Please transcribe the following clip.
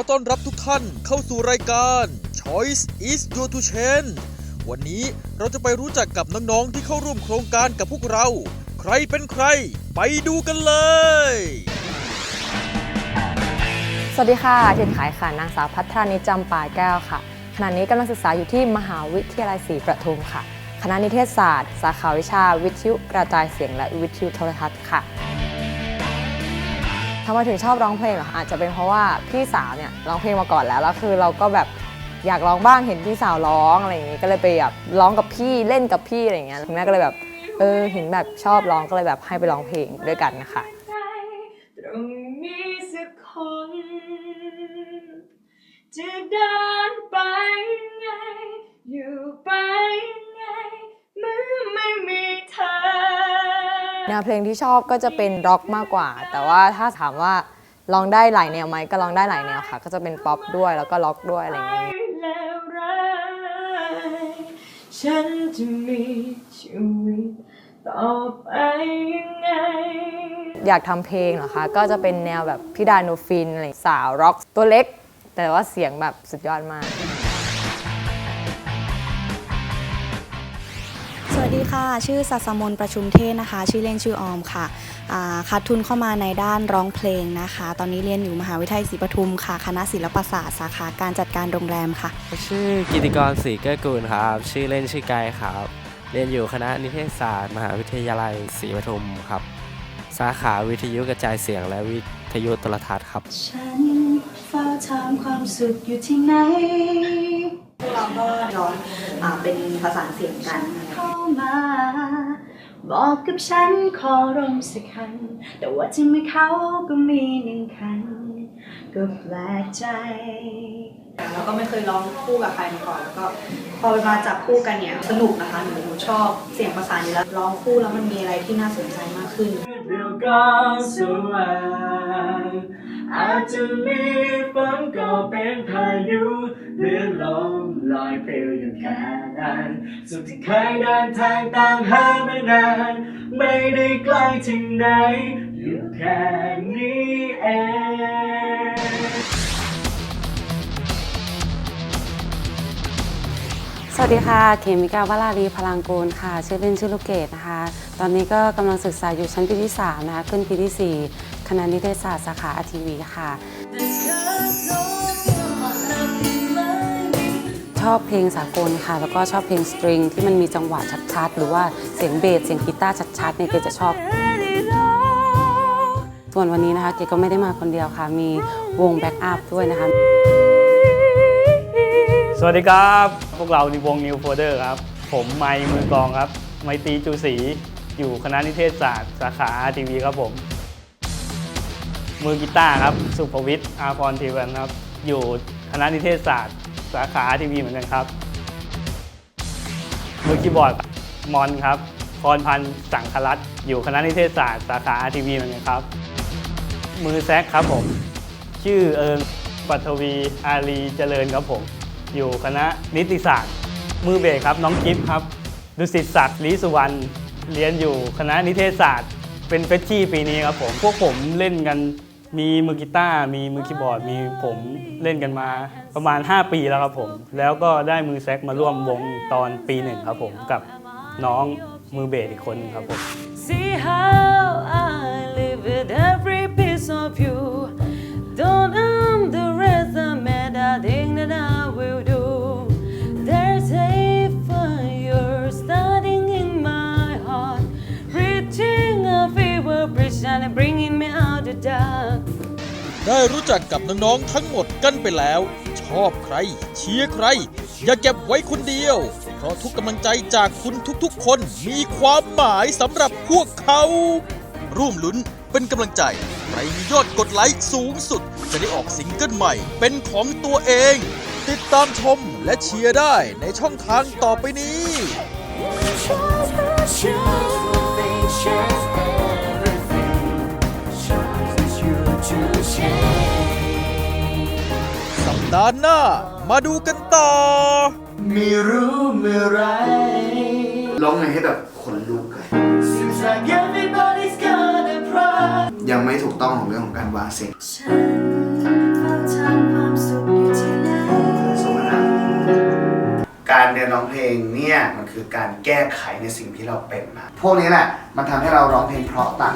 ขอต้อนรับทุกท่านเข้าสู่รายการ Choice is your to change วันนี้เราจะไปรู้จักกับน้อง ๆ ที่เข้าร่วมโครงการกับพวกเรา ใครเป็นใคร ไปดูกันเลย สวัสดีค่ะเทียนขายค่ะ นางสาวพัฒรานิจำปาแก้วค่ะ ขณะนี้กำลังศึกษาอยู่ที่มหาวิทยาลัยศรีประทุมค่ะ คณะนิเทศศาสตร์ สาขาวิชาวิทยุกระจายเสียงและวิทยุโทรทัศน์ค่ะ ทำไมถึงชอบร้องเพลงเหรอคะอาจจะเป็นเพราะว่าพี่สาวเนี่ยร้องเพลงมาก่อนแล้วแล้วคือเราก็แบบอยากร้องบ้างเห็นพี่สาวร้องอะไรอย่างงี้ก็เลยไปแบบร้องกับพี่เล่นกับพี่อะไรอย่างเงี้ยคุณแม่ก็เลยแบบเออเห็นแบบชอบร้องก็เลยแบบให้ไปร้องเพลงด้วยกันนะคะ ตรงนี้สักคนจะเดินไปไง แนวเพลงที่ชอบก็จะเป็นร็อกมากกว่า แต่ว่าถ้าถามว่าร้องได้หลายแนวไหมก็ร้องได้หลายแนวค่ะ ก็จะเป็นป๊อปด้วยแล้วก็ร็อกด้วยอะไรอย่างนี้ยฉันจะมีชีวิตต่อไปยังไงอยากทำเพลงเหรอคะ ก็จะเป็นแนวแบบพี่ดานูฟินอะไรสาวร็อกตัวเล็ก แต่ว่าเสียงแบบสุดยอดมาก วัสดีค่ะ ชื่อสัสมนประชุมเทศนะคะ ชื่อเล่นชื่อออมค่ะอ่าคัดทุนเข้ามาในด้านร้องเพลงนะคะ ตอนนี้เรียนอยู่มหาวิทยาลัยศรีปทุมค่ะ คณะศิลปศาสตร์สาขาการจัดการโรงแรมค่ะ ชื่อกิติกรศรีเกื้อกูลครับ ชื่อเล่นชื่อไกด์ครับ เรียนอยู่คณะนิเทศศาสตร์ มหาวิทยาลัยศรีปทุมครับ สาขาวิทยุกระจายเสียงและวิทยุโทรทัศน์ครับ ฉันเฝ้าถามความสุขอยู่ที่ไหนพวกเราก็ร้องอาเป็นภาษานเสียงกันเข้า มา บอกกับฉันขอร่มสักคัน แต่ว่าที่ไม่เขาก็มีหนึ่งคัน ก็แปลกใจ แล้วก็ไม่เคยร้องคู่กับใครมาก่อนแล้วก็พอไปมาจับคู่กันเนี่ยสนุกนะคะหนูหนูชอบเสียงประสานอยู่แล้วร้องคู่แล้วมันมีอะไรที่น่าสนใจมากขึ้น อาจจะมีฝนก็เป็นพายุเลื่อลมลอยเพลวอยู่แค่นั้นสุขที่เคยเดินทางตามหามานาน ไม่ได้ไกลที่ไหน อยู่แค่นี้เองสวัสดีค่ะ เขมิกาวลาลีพลังกูลค่ะ ชื่อเล่นชื่อลูกเกดนะคะ ตอนนี้ก็กำลังศึกษาอยู่ชั้นปีที่ 3 นะคะ ขึ้นปีที่ 4 คณะนิเทศศาสตร์สาขาอาทีวีค่ะ ชอบเพลงสากลค่ะ แล้วก็ชอบเพลงสตริงที่มันมีจังหวะชัดๆ หรือว่าเสียงเบสเสียงกีตาร์ชัดๆเนี่ยเกจะชอบ ส่วนวันนี้นะคะเกก็ไม่ได้มาคนเดียวค่ะ มีวงแบ็กอัพด้วยนะคะ สวัสดีครับ พวกเราในวง New Folder ครับ ผมไมค์มือกลองครับ ไมตีจูศรีอยู่คณะนิเทศศาสตร์สาขา RTV ครับผม มือกีตาร์ครับ สุภวิทย์อาพรทีวันครับ อยู่คณะนิเทศศาสตร์ สาขา RTV เหมือนกันครับ มือคีย์บอร์ดมอนครับพรพันธ์สังครัตน์อยู่คณะนิเทศศาสตร์สาขา RTV เหมือนกันครับ มือแซกครับผม ชื่อเอิงปัทวีอารีเจริญครับผม อยู่คณะนิติศาสตร์ มือเบสครับน้องกิฟครับ ดุสิตศักดิ์ลีสุวรรณเรียนอยู่คณะนิเทศศาสตร์ เป็นเฟชชี่ปีนี้ครับผม พวกผมเล่นกัน มีมือกีตาร์มีมือคีย์บอร์ด มีผมเล่นกันมาประมาณ 5 ปีแล้วครับผม แล้วก็ได้มือแซกมาร่วมวงตอนปีหนึ่งครับผมกับน้องมือเบสอีกคนครับผม See how I live with every piece of you. ได้รู้จักกับน้องๆทั้งหมดกันไปแล้ว ชอบใคร เชียร์ใคร อย่าเก็บไว้คนเดียว เพราะทุกกำลังใจจากคุณทุกๆ คนมีความหมายสำหรับพวกเขา ร่วมลุ้นเป็นกำลังใจ ใครมียอดกดไลค์สูงสุด จะได้ออกซิงเกิลใหม่ เป็นของตัวเอง ติดตามชมและเชียร์ได้ในช่องทางต่อไปนี้ สัปดาห์หน้า มาดูกันต่อมีรู้เมื่อไรร้องไงให้แบบขนลุกเลยยังไม่ถูกต้องของเรื่องของการวางเส้นการเรียนร้องเพลงเนี่ยมันคือการแก้ไขในสิ่งที่เราเป็นมา พวกนี้แหละมันทำให้เราร้องเพลงเพราะต่าง